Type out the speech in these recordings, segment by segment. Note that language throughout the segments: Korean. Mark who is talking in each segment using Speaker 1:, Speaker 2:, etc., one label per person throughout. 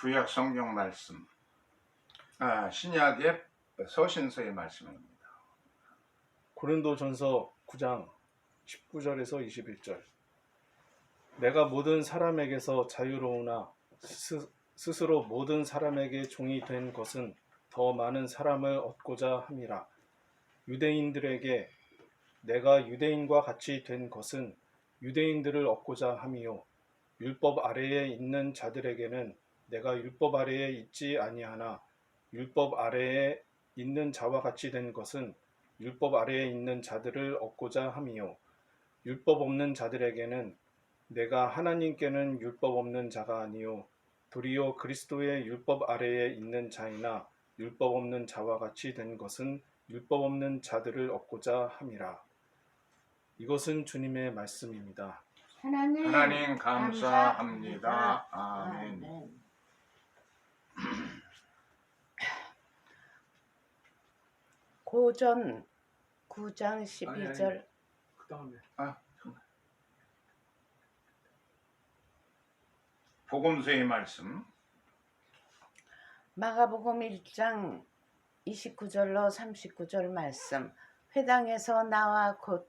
Speaker 1: 구약 성경 말씀 아, 신약의 서신서의 말씀입니다.
Speaker 2: 고린도전서 9장 19절에서 21절. 내가 모든 사람에게서 자유로우나 스, 스스로 모든 사람에게 종이 된 것은 더 많은 사람을 얻고자 함이라. 유대인들에게 내가 유대인과 같이 된 것은 유대인들을 얻고자 함이요. 율법 아래에 있는 자들에게는 내가 율법 아래에 있지 아니하나 율법 아래에 있는 자와 같이 된 것은 율법 아래에 있는 자들을 얻고자 함이요. 율법 없는 자들에게는 내가 하나님께는 율법 없는 자가 아니요. 도리어 그리스도의 율법 아래에 있는 자이나 율법 없는 자와 같이 된 것은 율법 없는 자들을 얻고자 함이라. 이것은 주님의 말씀입니다.
Speaker 3: 하나님,
Speaker 1: 하나님 감사합니다. 아멘.
Speaker 3: 아멘. 고전 9장 12절.
Speaker 2: 그 다음에.
Speaker 1: 아. 복음서의 말씀.
Speaker 3: 마가복음 1장 29절로 39절 말씀. 회당에서 나와 곧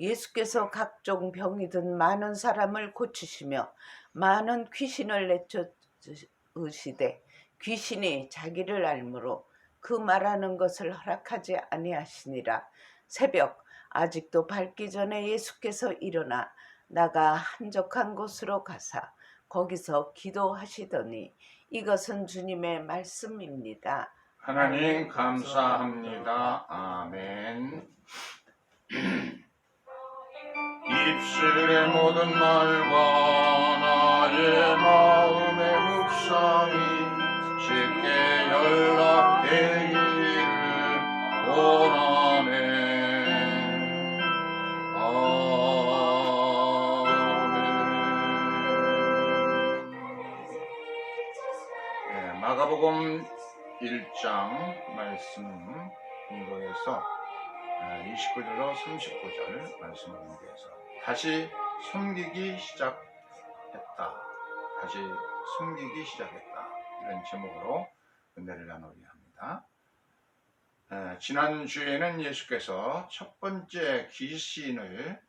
Speaker 3: 예수께서 각종 병이 든 많은 사람을 고치시며 많은 귀신을 내쫓으시되 귀신이 자기를 알므로 그 말하는 것을 허락하지 아니하시니라. 새벽 아직도 밝기 전에 예수께서 일어나 나가 한적한 곳으로 가사 거기서 기도하시더니 이것은 주님의 말씀입니다.
Speaker 1: 하나님 감사합니다. 아멘. 입술의 모든 말과 나의 마음의 묵상이 쉽게 연락되기를 원하네. 네, 마가복음 1장 말씀 인도에서 29절로 39절 말씀을 인도해서 다시 숨기기 시작했다. 다시 숨기기 시작했다. 이런 제목으로 은혜를 나누려 합니다. 에, 지난주에는 예수께서 첫 번째 귀신을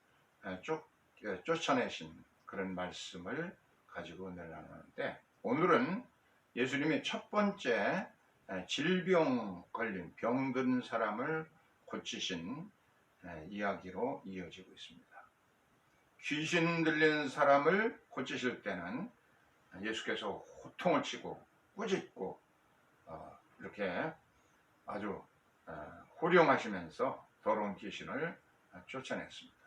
Speaker 1: 에, 쫓, 에, 쫓아내신 그런 말씀을 가지고 은혜를 나누는데 오늘은 예수님이 첫 번째 에, 질병 걸린 병든 사람을 고치신 에, 이야기로 이어지고 있습니다. 귀신 들린 사람을 고치실 때는 예수께서 호통을 치고 꾸짖고 어, 이렇게 아주 어, 호령하시면서 더러운 귀신을 쫓아냈습니다.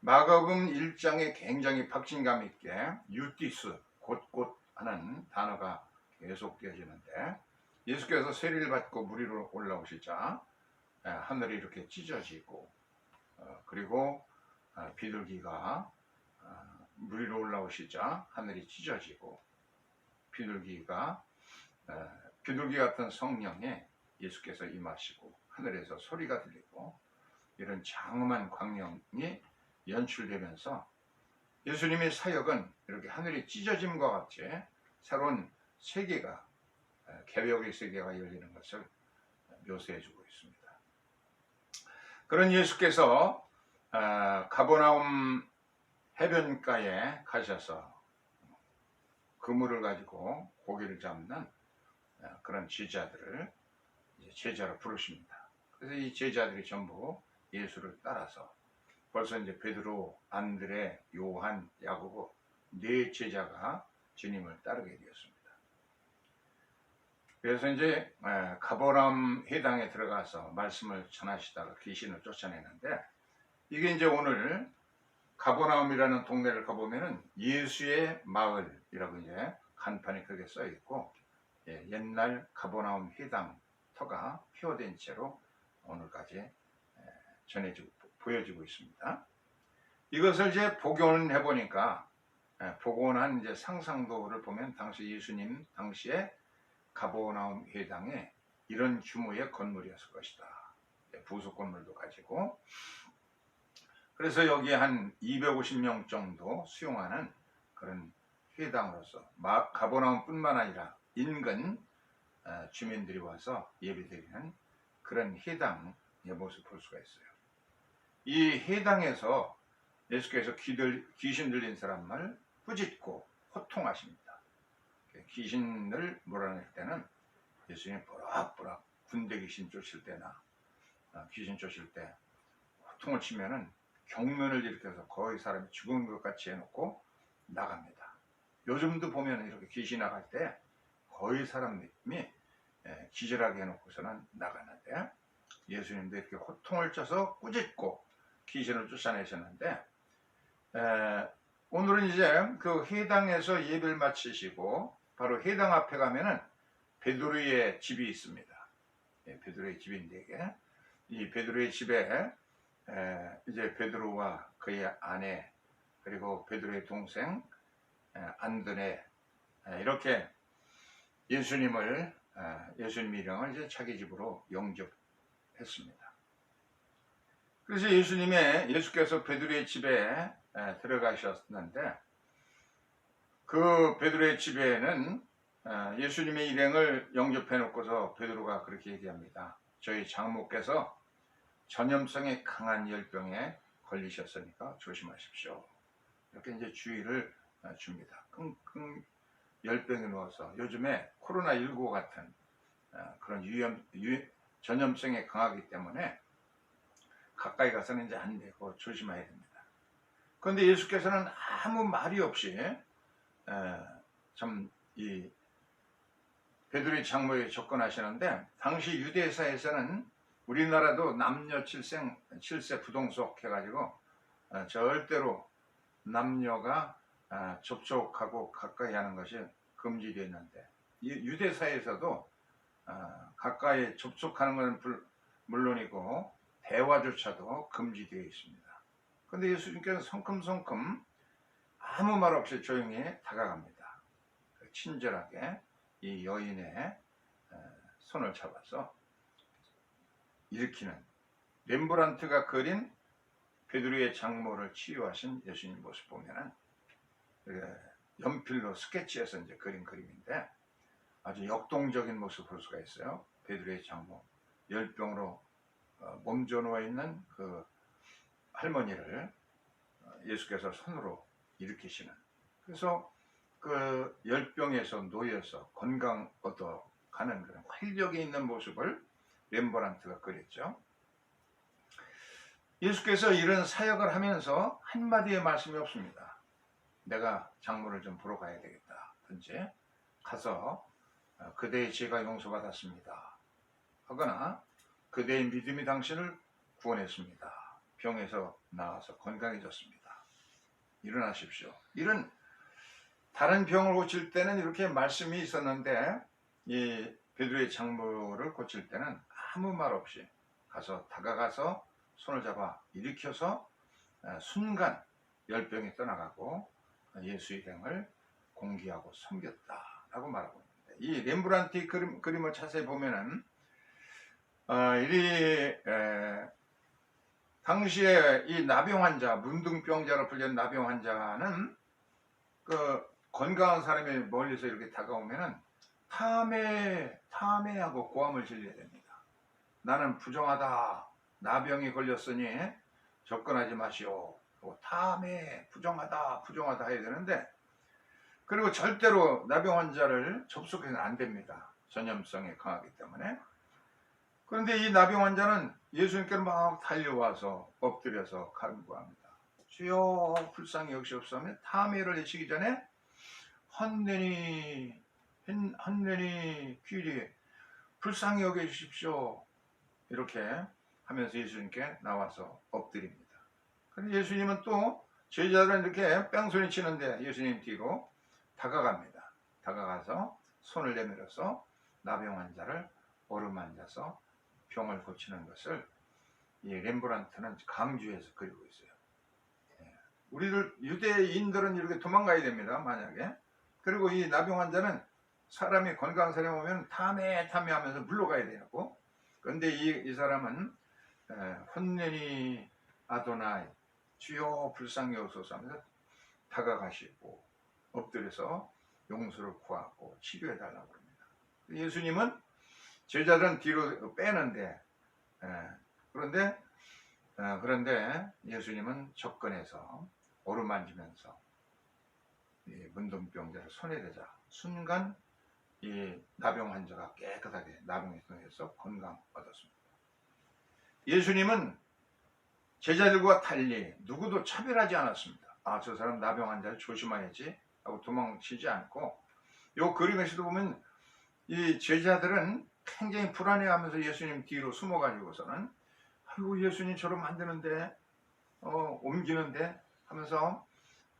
Speaker 1: 마가복음 1장에 굉장히 박진감 있게 유티스 곧곧 하는 단어가 계속 되어지는데 예수께서 세리를 받고 물 위로 올라오시자 에, 하늘이 이렇게 찢어지고 어, 그리고 어, 비둘기가 어, 물 위로 올라오시자 하늘이 찢어지고 비둘기가 어, 비둘기 같은 성령에 예수께서 임하시고 하늘에서 소리가 들리고 이런 장엄한 광경이 연출되면서 예수님의 사역은 이렇게 하늘이 찢어짐과 같이 새로운 세계가 에, 개벽의 세계가 열리는 것을 묘사해주고 있습니다. 그런 예수께서 어, 가버나움 해변가에 가셔서 그물을 가지고 고기를 잡는 어, 그런 제자들을 제자로 부르십니다. 그래서 이 제자들이 전부 예수를 따라서 벌써 이제 베드로, 안드레, 요한, 야고보 네 제자가 주님을 따르게 되었습니다. 그래서 이제 에, 가버람 회당에 들어가서 말씀을 전하시다가 귀신을 쫓아내는데 이게 이제 오늘 가버나움이라는 동네를 가보면은 예수의 마을이라고 이제 간판이 크게 써 있고 예, 옛날 가보나움 회당 터가 폐허된 채로 오늘까지 에, 전해지고 보여지고 있습니다. 이것을 이제 복원해 보니까 예, 복원한 이제 상상도를 보면 당시 예수님 당시에 가보나움 회당에 이런 규모의 건물이었을 것이다. 예, 부속 건물도 가지고 그래서 여기에 한 250명 정도 수용하는 그런 회당으로서 마- 가보나움뿐만 아니라 인근 어, 주민들이 와서 예배드리는 그런 회당의 모습을 볼 수가 있어요. 이 회당에서 예수께서 귀들, 귀신 들린 사람을 꾸짖고 호통하십니다. 귀신을 몰아낼 때는 예수님이 보락보락 군대 귀신 쫓을 때나 어, 귀신 쫓을 때 호통을 치면은 경면을 일으켜서 거의 사람이 죽은 것 같이 해놓고 나갑니다. 요즘도 보면 이렇게 귀신 나갈 때 거의 사람이 예, 기절하게 해놓고서는 나가는데 예수님도 이렇게 호통을 쳐서 꾸짖고 귀신을 쫓아내셨는데 에, 오늘은 이제 그 회당에서 예배를 마치시고 바로 회당 앞에 가면은 베드로의 집이 있습니다. 예, 베드로의 집인데 이게 이 베드로의 집에 에, 이제 베드로와 그의 아내 그리고 베드로의 동생 에, 안드레 에, 이렇게 예수님을 에, 예수님 이름을 이제 자기 집으로 영접했습니다. 그래서 예수님의 예수께서 베드로의 집에 에, 들어가셨는데 그 베드로의 집에는 어, 예수님의 일행을 영접해 놓고서 베드로가 그렇게 얘기합니다. 저희 장모께서 전염성에 강한 열병에 걸리셨으니까 조심하십시오. 이렇게 이제 주의를 어, 줍니다. 끙끙 열병에 누워서 요즘에 코로나19 같은 어, 그런 유염, 유, 전염성에 강하기 때문에 가까이 가서는 이제 안 되고 조심해야 됩니다. 그런데 예수께서는 아무 말이 없이 참 이 베드로의 장모에 접근하시는데 당시 유대사에서는 우리나라도 남녀 칠생 칠세 부동석 해가지고 어, 절대로 남녀가 어, 접촉하고 가까이 하는 것이 금지되어 있는데 이 유대사에서도 어, 가까이 접촉하는 것은 불- 물론이고 대화조차도 금지되어 있습니다. 그런데 예수님께서 성큼성큼 아무 말 없이 조용히 다가갑니다. 친절하게 이 여인의 어, 손을 잡아서 일으키는 렘브란트가 그린 베드로의 장모를 치유하신 예수님 모습 보면은 그 연필로 스케치해서 이제 그린 그림인데 아주 역동적인 모습을 볼 수가 있어요. 베드로의 장모 열병으로 어, 몸져 누워 있는 그 할머니를 어, 예수께서 손으로 일으키시는 그래서 그 열병에서 놓여서 건강 얻어 가는 그런 활력이 있는 모습을 렘버란트가 그렸죠. 예수께서 이런 사역을 하면서 한마디의 말씀이 없습니다. 내가 장모를 좀 보러 가야 되겠다. 든지 가서 어, 그대의 죄가 용서받았습니다. 하거나 그대의 믿음이 당신을 구원했습니다. 병에서 나와서 건강해졌습니다. 일어나십시오. 이런 다른 병을 고칠 때는 이렇게 말씀이 있었는데 이 베드로의 장모를 고칠 때는 아무 말 없이 가서 다가가서 손을 잡아 일으켜서 어, 순간 열병이 떠나가고 예수 일행을 공개하고 섬겼다라고 말하고 있는데 이 렘브란트 그림, 그림을 자세히 보면은 어, 이 에, 당시에 이 나병 환자 문둥병자로 불리는 나병 환자는 그 건강한 사람이 멀리서 이렇게 다가오면은 탐해 탐해하고 고함을 질려야 됩니다. 나는 부정하다. 나병이 걸렸으니 접근하지 마시오. 그리고 탐해 부정하다 부정하다 해야 되는데 그리고 절대로 나병 환자를 접속해서는 안 됩니다. 전염성이 강하기 때문에. 그런데 이 나병 환자는 예수님께로 막 달려와서 엎드려서 간구합니다. 주여 불쌍히 여기시옵소서 탐해를 내시기 전에 헌내니 헌내니 귀리 불쌍히 여겨 주십시오. 이렇게 하면서 예수님께 나와서 엎드립니다. 그런데 예수님은 또 제자들은 이렇게 뺑소니 치는데 예수님 뒤로 다가갑니다. 다가가서 손을 내밀어서 나병 환자를 어루만져서 병을 고치는 것을 이 렘브란트는 강조해서 그리고 있어요. 예. 우리들 유대인들은 이렇게 도망가야 됩니다. 만약에 그리고 이 나병 환자는 사람이 건강한 사람이 오면 탐해 탐해 하면서 물러가야 되고 그런데 이, 이 사람은 에, 혼내니 아도나이 주여 불쌍히 여소서 하면서 다가가시고 엎드려서 용서를 구하고 치료해 달라고 합니다. 예수님은 제자들은 뒤로 빼는데 에, 그런데 어, 그런데 예수님은 접근해서 오르만지면서 이 문둥병자를 손에 대자 순간 이 나병 환자가 깨끗하게 나병에 통해서 건강 얻었습니다. 예수님은 제자들과 달리 누구도 차별하지 않았습니다. 아, 저 사람 나병 환자를 조심해야지 하고 도망치지 않고 요 그림에서도 보면 이 제자들은 굉장히 불안해하면서 예수님 뒤로 숨어가지고서는 아이고 예수님 저러면 안 되는데 어, 옮기는데 하면서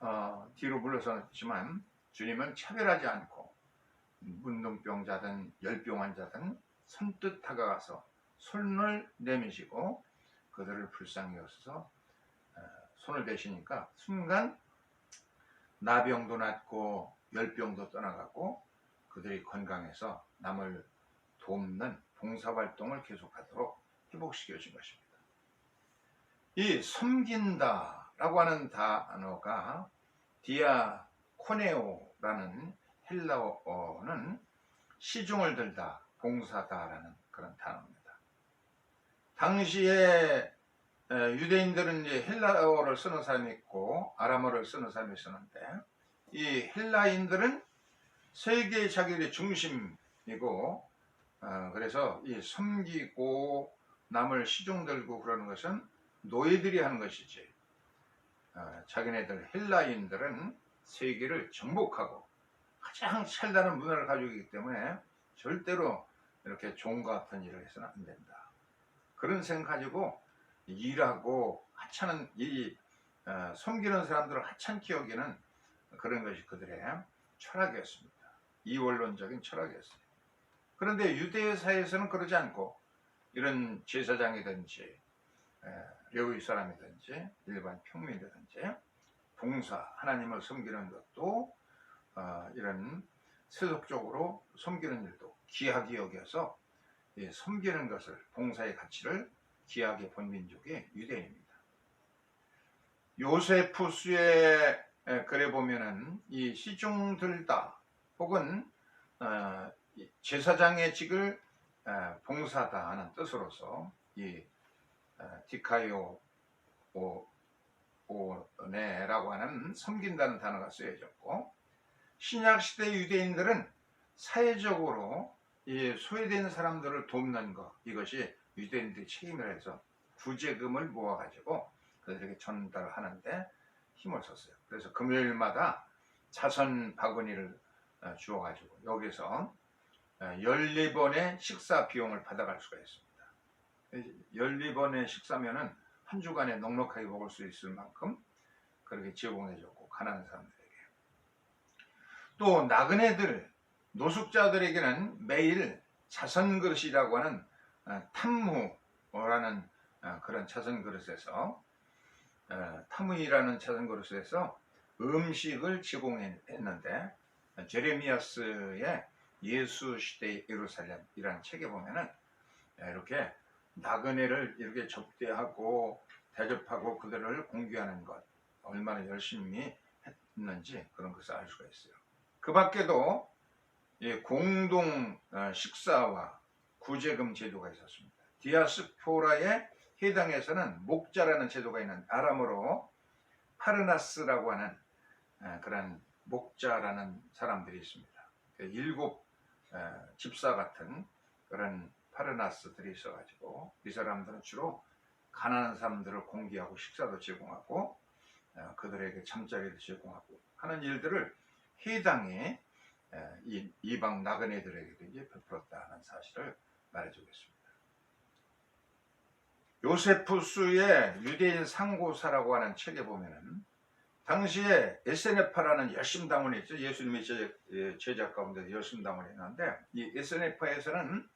Speaker 1: 어, 뒤로 물러섰지만 주님은 차별하지 않고 문둥병자든 열병 환자든 선뜻 다가가서 손을 내미시고 그들을 불쌍히 여서서 어, 손을 대시니까 순간 나병도 낫고 열병도 떠나가고 그들이 건강해서 남을 돕는 봉사활동을 계속하도록 회복시켜 준 것입니다. 이 섬긴다 라고 하는 단어가 디아코네오라는 헬라어는 시중을 들다, 봉사다라는 그런 단어입니다. 당시에 에, 유대인들은 이제 헬라어를 쓰는 사람이 있고 아람어를 쓰는 사람이 있었는데 이 헬라인들은 세계 자기들의 중심이고 어, 그래서 이 섬기고 남을 시중 들고 그러는 것은 노예들이 하는 것이지 어, 자기네들 헬라인들은 세계를 정복하고 가장 찰다른 문화를 가지고 있기 때문에 절대로 이렇게 종과 같은 일을 해서는 안 된다. 그런 생각 가지고 일하고 하찮은 이 어, 섬기는 사람들을 하찮게 여기는 그런 것이 그들의 철학이었습니다. 이원론적인 철학이었어요. 그런데 유대 사회에서는 그러지 않고 이런 제사장이든지 에, 레위 사람이든지 일반 평민이든지 봉사 하나님을 섬기는 것도 어, 이런 세속적으로 섬기는 일도 귀하게 여겨서 이 섬기는 것을 봉사의 가치를 귀하게 본 민족이 유대인입니다. 요세푸스의 에, 글에 보면은 이 시중 들다 혹은 어, 이 제사장의 직을 에, 봉사다 하는 뜻으로서 이 에, 디카요 오, 오네라고 하는 섬긴다는 단어가 쓰여졌고 신약 시대 유대인들은 사회적으로 이 소외된 사람들을 돕는 것 이것이 유대인들의 책임을 해서 구제금을 모아가지고 그들에게 전달하는데 힘을 썼어요. 그래서 금요일마다 자선 바구니를 어, 주어가지고 여기서 14번의 식사 비용을 받아갈 수가 있습니다. 14번의 식사면은 한 주간에 넉넉하게 먹을 수 있을 만큼 그렇게 제공해줬고 가난한 사람들에게 또 나그네들 노숙자들에게는 매일 자선 그릇이라고 하는 어, 탐무라는 어, 그런 자선 그릇에서 어, 타무이라는 자선 그릇에서 음식을 제공했는데 제레미야스의 예수 시대 예루살렘이라는 책에 보면은 이렇게 나그네를 이렇게 접대하고 대접하고 그들을 공개하는 것 얼마나 열심히 했는지 그런 것을 알 수가 있어요. 그 밖에도 예, 공동 어, 식사와 구제금 제도가 있었습니다. 디아스포라의 해당에서는 목자라는 제도가 있는 아람어로 파르나스라고 하는 어, 그런 목자라는 사람들이 있습니다. 그 일곱 어, 집사 같은 그런 파르나스들이 있어가지고 이 사람들은 주로 가난한 사람들을 공개하고 식사도 제공하고 어, 그들에게 잠자리도 제공하고 하는 일들을 해당의 이방 나그네들에게도 이제 베풀었다는 사실을 말해주겠습니다. 요세푸스의 유대인 상고사라고 하는 책에 보면은 당시에 SNF라는 열심당원이 있죠. 예수님의 제, 예, 가운데 열심당원이 있는데 이 SNF에서는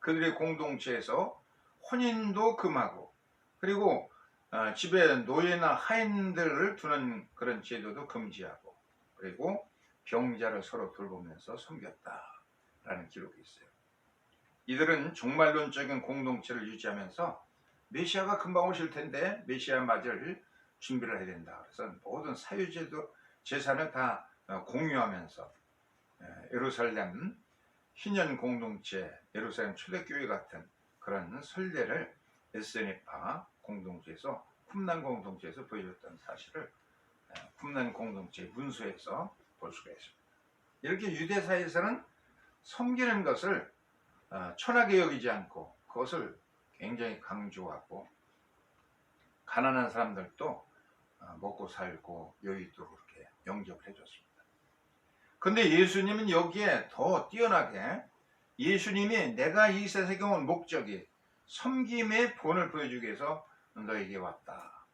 Speaker 1: 그들의 공동체에서 혼인도 금하고 그리고 어, 집에 노예나 하인들을 두는 그런 제도도 금지하고 그리고 병자를 서로 돌보면서 섬겼다라는 기록이 있어요. 이들은 종말론적인 공동체를 유지하면서 메시아가 금방 오실 텐데 메시아 맞을 준비를 해야 된다. 그래서 모든 사유제도 재산을 다 어, 공유하면서 에, 예루살렘 희년 공동체, 예루살렘 초대교회 같은 그런 설례를 SNF파 공동체에서 쿰난 공동체에서 보여줬던 사실을 에, 쿰난 공동체 문서에서 볼 수가 있습니다. 이렇게 유대사에서는 섬기는 것을 어, 천하게 여기지 않고 그것을 굉장히 강조하고 가난한 사람들도 어, 먹고 살고 여유 있도록 이렇게 영접을 해줬습니다. 근데 예수님은 여기에 더 뛰어나게 예수님이 내가 이 세상에 온 목적이 섬김의 본을 보여주기 위해서 너에게 왔다.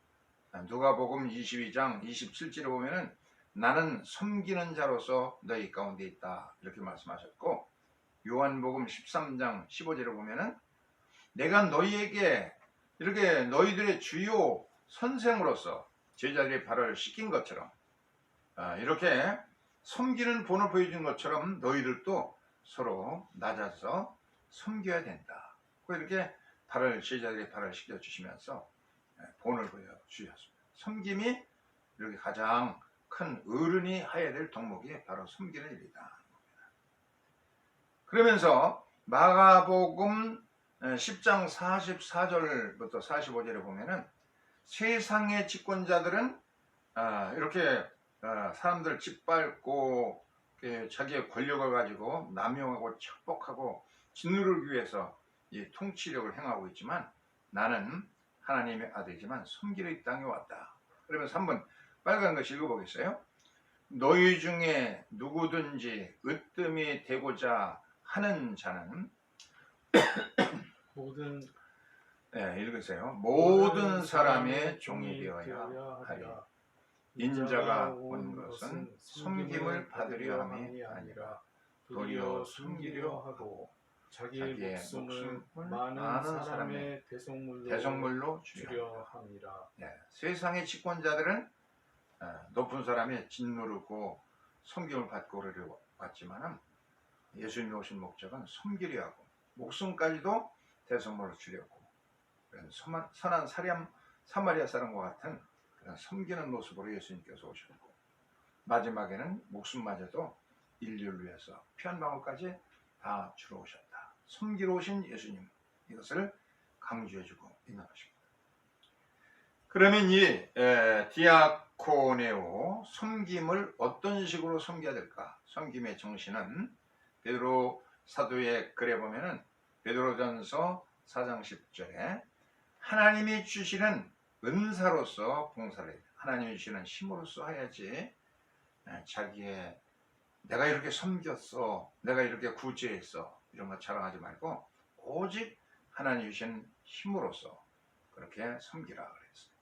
Speaker 1: 누가복음 22장 27절에 보면은 나는 섬기는 자로서 너희 가운데 있다. 이렇게 말씀하셨고 요한복음 13장 15절에 보면은 내가 너희에게 이렇게 너희들의 주요 선생으로서 제자들의 발을 씻긴 것처럼 아, 이렇게 섬기는 본을 보여준 것처럼 너희들도 서로 낮아서 섬겨야 된다. 이렇게 발을 제자들의 발을 씻겨 주시면서 예, 본을 보여 주셨습니다. 섬김이 이렇게 가장 큰 어른이 해야 될 덕목이 바로 섬기는 일이다. 그러면서 마가복음 10장 44절부터 45절에 보면은 세상의 집권자들은 아, 이렇게 아, 사람들 짓밟고 자기의 권력을 가지고 남용하고 착복하고 진노를 위해서 이 통치력을 행하고 있지만 나는 하나님의 아들이지만 섬기러 이 땅에 왔다. 그러면서 한번 빨간 거 읽어보겠어요? 너희 중에 누구든지 으뜸이 되고자 하는 자는
Speaker 2: 모든
Speaker 1: 네, 읽으세요. 모든 사람의 종이 되어야 하리. 인자가 온 것은 섬김을 받으려 함이 아니라 도리어 숨기려 하고
Speaker 2: 자기의, 목숨을 많은, 사람의 대속물로,
Speaker 1: 대성물로 주려.
Speaker 2: 함이라.
Speaker 1: 네, 세상의 집권자들은 어, 높은 사람의 짓누르고 섬김을 받고 그러려 왔지만은 예수님이 오신 목적은 섬기려 하고 목숨까지도 대성물로 주려고 그런 선한- 사람, 사마리아 사람과 같은 그런 섬기는 모습으로 예수님께서 오셨고 마지막에는 목숨마저도 인류를 위해서 피한 방울까지 다 주러 오셨다. 섬기러 오신 예수님 이것을 강조해주고 있는 것입니다. 그러면 이 에, 디아코네오 섬김을 어떤 식으로 섬겨야 될까? 섬김의 정신은 베드로 사도의 글에 보면은 베드로전서 4장 10절에 하나님이 주시는 은사로서 봉사를 해야 돼. 하나님이 주시는 힘으로써 해야지 에, 자기의 내가 이렇게 섬겼어 내가 이렇게 구제했어 이런 거 자랑하지 말고 오직 하나님 주신 힘으로써 그렇게 섬기라 그랬어요.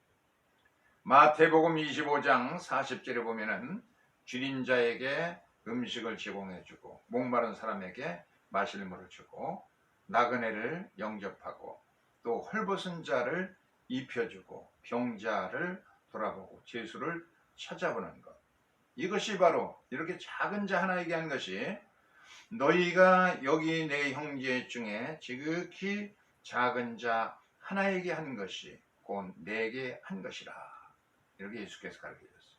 Speaker 1: 마태복음 25장 40절에 보면은 줄인 자에게 음식을 제공해주고 목마른 사람에게 마실 물을 주고 나그네를 영접하고 또 헐벗은 자를 입혀주고 병자를 돌아보고 죄수를 찾아보는 것. 이것이 바로 이렇게 작은 자 하나에게 한 것이 너희가 여기 내 형제 중에 지극히 작은 자 하나에게 한 것이 곧 내게 한 것이라 이렇게 예수께서 가르쳐줬어요.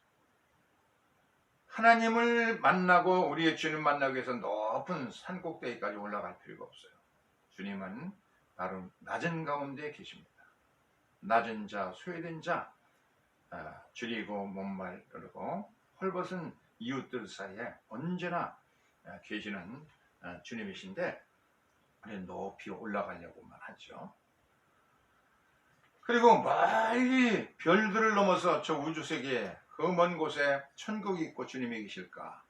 Speaker 1: 하나님을 만나고 우리의 주님 만나기 위해서 높은 산 꼭대기까지 올라갈 필요가 없어요. 주님은 바로 낮은 가운데 계십니다. 낮은 자, 소외된 자, 아, 줄이고 못말르고 헐벗은 이웃들 사이에 언제나 아, 계시는 아, 주님이신데 높이 올라가려고만 하죠. 그리고 멀리 별들을 넘어서 저 우주 세계에 그먼 곳에 천국이 있고 주님이 계실까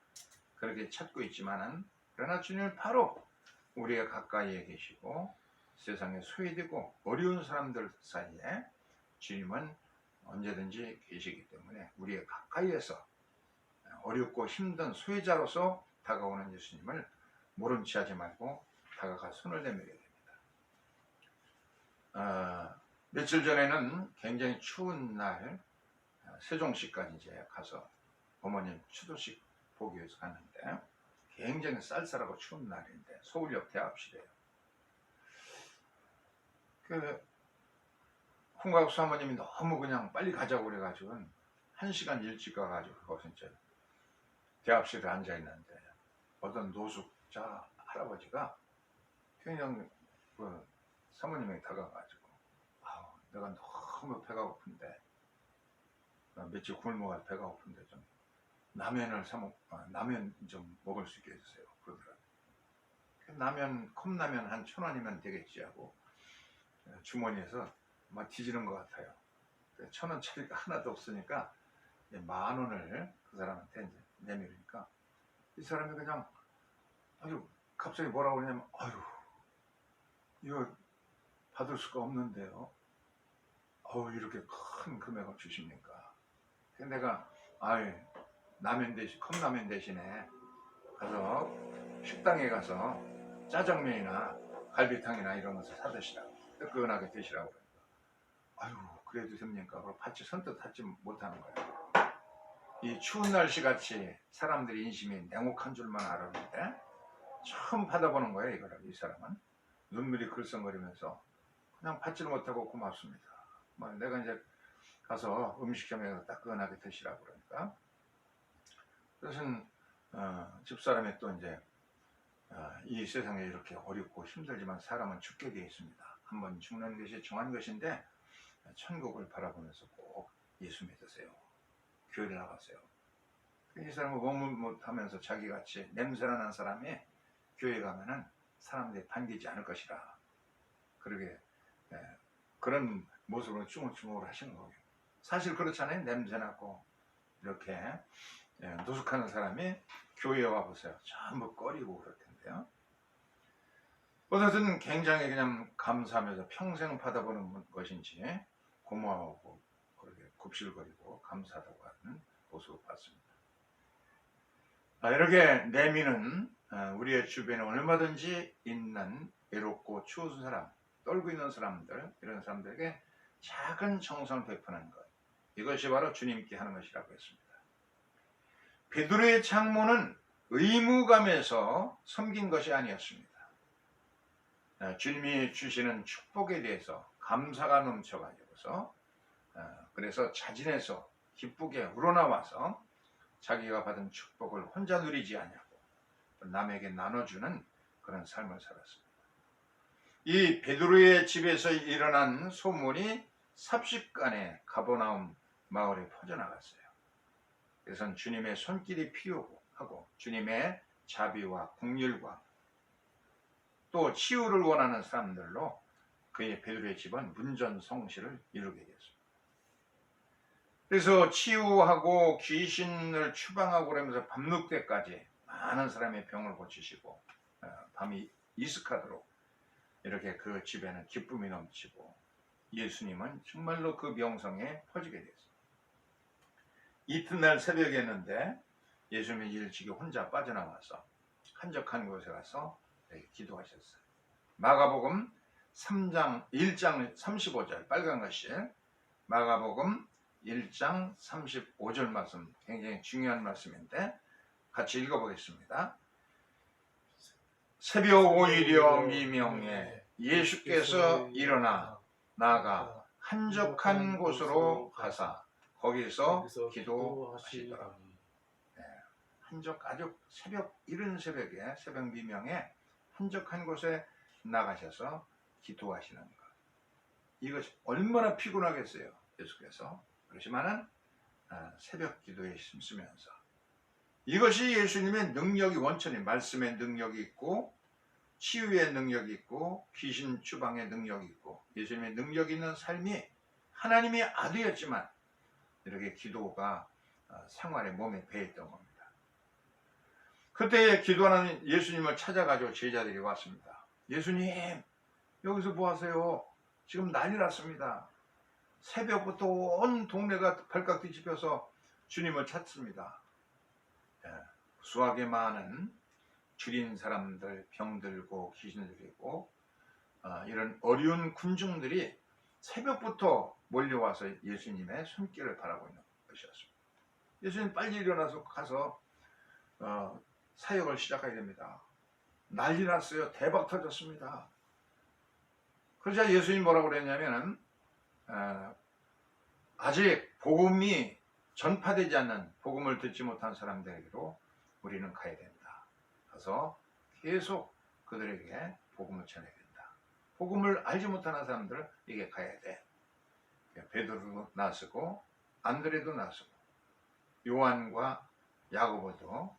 Speaker 1: 그렇게 찾고 있지만은 그러나 주님은 바로 우리가 가까이에 계시고 세상에 소외되고 어려운 사람들 사이에 주님은 언제든지 계시기 때문에 우리의 가까이에서 어렵고 힘든 소외자로서 다가오는 예수님을 모른 체 하지 말고 다가가 손을 내밀어야 됩니다. 어, 며칠 전에는 굉장히 추운 날 어, 세종시까지 이제 가서 어머님 추도식 보기 위해서 갔는데 굉장히 쌀쌀하고 추운 날인데 서울역 대합실이에요. 그 홍가국 사모님이 너무 그냥 빨리 가자고 그래가지고 한 시간 일찍 가가지고 거기서 이제 대합실에 앉아 있는데 어떤 노숙자 할아버지가 그냥 그 사모님에게 다가가지고 내가 너무 배가 고픈데 나 며칠 굶어가 배가 고픈데 좀 라면을 사 먹, 아, 라면 좀 먹을 수 있게 해주세요 그러더라고요. 그 라면 컵라면 한 천 원이면 되겠지 하고 주머니에서 막 뒤지는 것 같아요. 그천 원짜리가 하나도 없으니까 만 원을 그 사람한테 이제 내밀으니까 이 사람이 그냥 아주 갑자기 뭐라고 그러냐면 아유 이거 받을 수가 없는데요. 어우 이렇게 큰 금액을 주십니까? 그래서 내가 아이 라면 대신 컵라면 대신에 가서 식당에 가서 짜장면이나 갈비탕이나 이런 것을 사 드시라고 뜨끈하게 드시라고 그러니까 아유 그래도 됩니까? 그걸 받지 선뜻 받지 못하는 거예요. 이 추운 날씨 같이 사람들이 인심이 냉혹한 줄만 알았는데 처음 받아보는 거예요 이거를 이 사람은 눈물이 글썽거리면서 그냥 받지를 못하고 고맙습니다. 뭐 내가 이제 가서 음식 겸해서 따끈하게 드시라고 그러니까 그것은 어, 집사람이 또 이제 어, 이 세상에 이렇게 어렵고 힘들지만 사람은 죽게 되어 있습니다. 한번 죽는 것이 정한 것인데 천국을 바라보면서 꼭 예수 믿으세요. 교회를 나가세요. 이 사람은 원문 못하면서 자기같이 냄새나는 사람이 교회 가면은 사람들이 반기지 않을 것이라. 그러게 예, 그런 모습으로 쭈글쭈글 하시는 거예요. 사실 그렇잖아요. 냄새나고 이렇게 예, 노숙하는 사람이 교회에 와보세요. 전부 꺼리고 그럴 텐데요. 어쨌든 굉장히 그냥 감사하면서 평생 받아보는 것인지 고마워하고 그렇게 굽실거리고 감사하다고 하는 모습을 봤습니다. 아, 이렇게 내미는 어, 우리의 주변에 얼마든지 있는 외롭고 추운 사람, 떨고 있는 사람들, 이런 사람들에게 작은 정성을 베푸는 것. 이것이 바로 주님께 하는 것이라고 했습니다. 베드로의 창문은 의무감에서 섬긴 것이 아니었습니다. 어, 주님이 주시는 축복에 대해서 감사가 넘쳐가지고서 어, 그래서 자진해서 기쁘게 우러나와서 자기가 받은 축복을 혼자 누리지 않냐고 남에게 나눠주는 그런 삶을 살았습니다. 이 베드로의 집에서 일어난 소문이 삽십간에 가버나움 마을에 퍼져나갔어요. 그래서 주님의 손길이 필요하고 하고 주님의 자비와 국률과 또 치유를 원하는 사람들로 그의 베드로의 집은 문전성시를 이루게 되었습니다. 그래서 치유하고 귀신을 추방하고 그러면서 밤늦 때까지 많은 사람의 병을 고치시고 어, 밤이 이슥하도록 이렇게 그 집에는 기쁨이 넘치고 예수님은 정말로 그 명성에 퍼지게 되었습니다. 이튿날 새벽이었는데 예수님이 일찍이 혼자 빠져나와서 한적한 곳에 가서 기도하셨어요. 마가복음 3장 1장 35절 빨간 것이 마가복음 1장 35절 말씀 굉장히 중요한 말씀인데 같이 읽어보겠습니다. 새벽 오일이여 미명에 예수께서 일어나 나가 한적한 곳으로 가사 거기서 기도하시더라. 한적 아주 새벽 이른 새벽에 새벽 미명에 한적한 곳에 나가셔서 기도하시는 것. 이것이 얼마나 피곤하겠어요. 예수께서 그렇지만은 아, 새벽 기도에 힘쓰면서 이것이 예수님의 능력이 원천이 말씀의 능력이 있고 치유의 능력이 있고 귀신 추방의 능력이 있고 예수님의 능력 있는 삶이 하나님의 아들이었지만 이렇게 기도가 어, 생활에 몸에 배했던 겁니다. 그때 기도하는 예수님을 찾아가지고 제자들이 왔습니다. 예수님 여기서 뭐 하세요? 지금 난리 났습니다. 새벽부터 온 동네가 발칵 뒤집혀서 주님을 찾습니다. 예, 수하게 많은 줄인 사람들, 병들고 귀신들이고 아, 이런 어려운 군중들이 새벽부터 몰려와서 예수님의 손길을 바라고 있는 것이었습니다. 예수님 빨리 일어나서 가서 어, 사역을 시작해야 됩니다. 난리 났어요. 대박 터졌습니다. 그러자 예수님 뭐라고 그랬냐면은 어, 아직 복음이 전파되지 않는 복음을 듣지 못한 사람들에게로 우리는 가야 된다. 가서 계속 그들에게 복음을 전해야 된다. 복음을 알지 못하는 사람들에게 가야 돼. 베드로도 나서고 안드레도 나서고 요한과 야고보도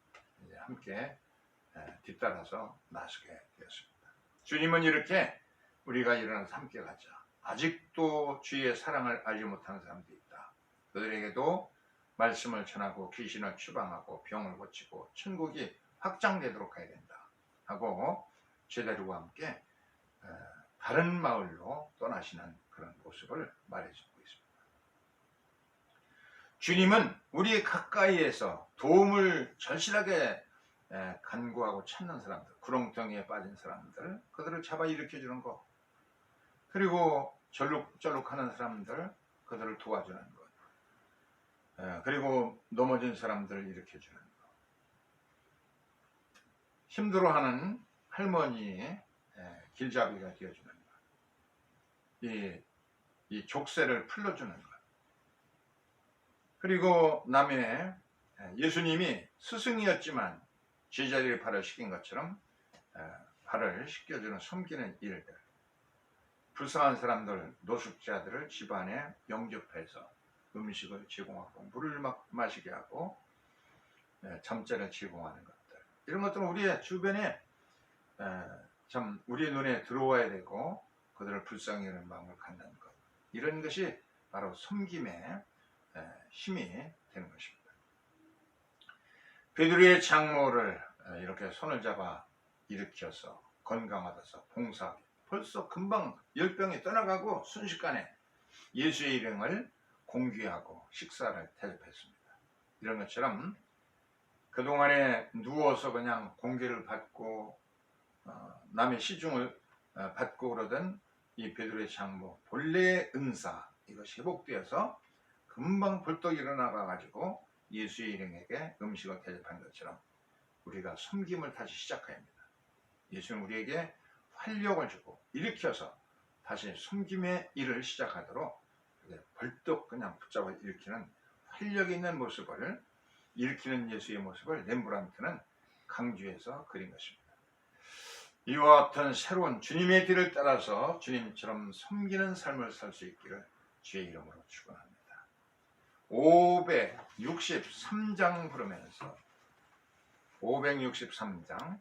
Speaker 1: 함께 에, 뒤따라서 나서게 되었습니다. 주님은 이렇게 우리가 일어나서 함께 가자. 아직도 주의 사랑을 알지 못하는 사람들이 있다. 그들에게도 말씀을 전하고 귀신을 추방하고 병을 고치고 천국이 확장되도록 해야 된다. 하고 제자들과 함께 에, 다른 마을로 떠나시는 그런 모습을 말해주고 있습니다. 주님은 우리 가까이에서 도움을 절실하게 에, 간구하고 찾는 사람들, 구렁텅이에 빠진 사람들, 그들을 잡아 일으켜 주는 것, 그리고 절룩절룩하는 사람들, 그들을 도와주는 것, 에, 그리고 넘어진 사람들을 일으켜 주는 것, 힘들어하는 할머니의 에, 길잡이가 되어주는 것, 이, 이 족쇄를 풀어주는 것, 그리고 남의 예수님이 스승이었지만 제자리의 발을 씻긴 것처럼 에, 발을 씻겨주는 섬기는 일들. 불쌍한 사람들, 노숙자들을 집안에 영접해서 음식을 제공하고 물을 마, 마시게 하고 에, 잠자리를 제공하는 것들 이런 것들은 우리의 주변에 에, 참 우리의 눈에 들어와야 되고 그들을 불쌍히 여기는 마음을 갖는 것 이런 것이 바로 섬김의 에, 힘이 되는 것입니다. 베드로의 장모를 에, 이렇게 손을 잡아 일으켜서 건강하다서 봉사하게 벌써 금방 열병이 떠나가고 순식간에 예수의 일행을 공개하고 식사를 대접했습니다. 이런 것처럼 그동안에 누워서 그냥 공개를 받고 어, 남의 시중을 어, 받고 그러던 이 베드로의 장모 본래의 은사 이것이 회복되어서 금방 벌떡 일어나가 가지고 예수의 일행에게 음식을 대접한 것처럼 우리가 섬김을 다시 시작해야 합니다. 예수는 우리에게 활력을 주고 일으켜서 다시 섬김의 일을 시작하도록 벌떡 그냥 붙잡아 일으키는 활력 있는 모습을 일으키는 예수의 모습을 렘브란트는 강주에서 그린 것입니다. 이와 같은 새로운 주님의 길을 따라서 주님처럼 섬기는 삶을 살 수 있기를 주의 이름으로 축원합니다. 563장 부르면서 563장